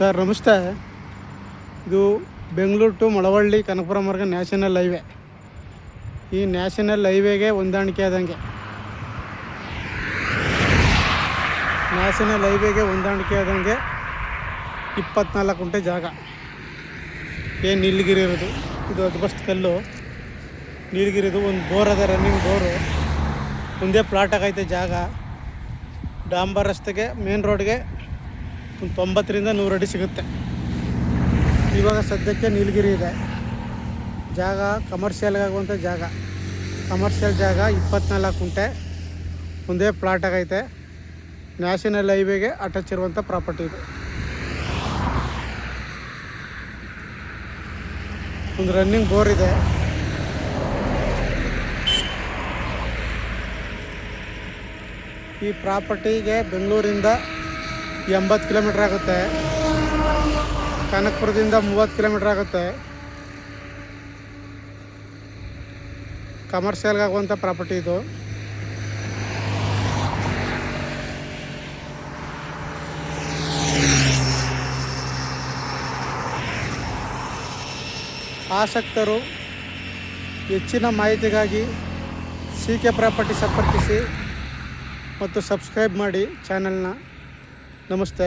Sir, ನಮಸ್ತೆ. ಇದು Bengaluru to Malavalli Kanakapura ಮಾರ್ಗ ನ್ಯಾಷನಲ್ ಹೈವೇ. ಈ ನ್ಯಾಷನಲ್ ಹೈವೇಗೆ ಹೊಂದಾಣಿಕೆ ಆದಂಗೆ. ನ್ಯಾಷನಲ್ ಹೈವೇಗೆ ಹೊಂದಾಣಿಕೆ ಆದಂಗೆ ಇಪ್ಪತ್ನಾಲ್ಕು ಗುಂಟೆ ಜಾಗ. ಏನು ನೀಲಗಿರಿ ಇರೋದು? ಇದು ಅದ್ಬಸ್ಟ್ ಕಲ್ಲು. ನೀಲಗಿರಿದು ಒಂದು ಬೋರ್ ಅದ ರನ್ನಿಂಗ್ ಬೋರು. ಒಂದೇ ಪ್ಲಾಟ್ ಆಗೈತೆ ಜಾಗ. ಡಾಂಬರ್ ರಸ್ತೆಗೆ ಮೇನ್ ರೋಡ್ಗೆ ಒಂದು ತೊಂಬತ್ತರಿಂದ ನೂರು ಅಡಿ ಸಿಗುತ್ತೆ. ಇವಾಗ ಸದ್ಯಕ್ಕೆ ನೀಲಗಿರಿ ಇದೆ. ಜಾಗ ಕಮರ್ಷಿಯಲ್ಗಾಗುವಂಥ ಜಾಗ. ಕಮರ್ಷಿಯಲ್ ಜಾಗ ಇಪ್ಪತ್ನಾಲ್ಕು ಕುಂಟೆ ಒಂದೇ ಪ್ಲಾಟ್ ಆಗೈತೆ. ನ್ಯಾಷನಲ್ ಹೈವೇಗೆ ಅಟ್ಯಾಚ್ ಇರುವಂಥ ಪ್ರಾಪರ್ಟಿ ಇದು. ಒಂದು ರನ್ನಿಂಗ್ ಬೋರ್ ಇದೆ. ಈ ಪ್ರಾಪರ್ಟಿಗೆ ಬೆಂಗಳೂರಿಂದ ಎಂಬತ್ತು ಕಿಲೋಮೀಟ್ರ್ ಆಗುತ್ತೆ. ಕನಕಪುರದಿಂದ ಮೂವತ್ತು ಕಿಲೋಮೀಟ್ರ್ ಆಗುತ್ತೆ. ಕಮರ್ಷಿಯಲ್ಗೆ ಆಗುವಂಥ ಪ್ರಾಪರ್ಟಿ ಇದು. ಆಸಕ್ತರು ಹೆಚ್ಚಿನ ಮಾಹಿತಿಗಾಗಿ ಸಿ ಕೆ ಪ್ರಾಪರ್ಟಿ ಸಂಪರ್ಕಿಸಿ ಮತ್ತು ಸಬ್ಸ್ಕ್ರೈಬ್ ಮಾಡಿ ಚಾನಲ್ನ ನಮಸ್ತೆ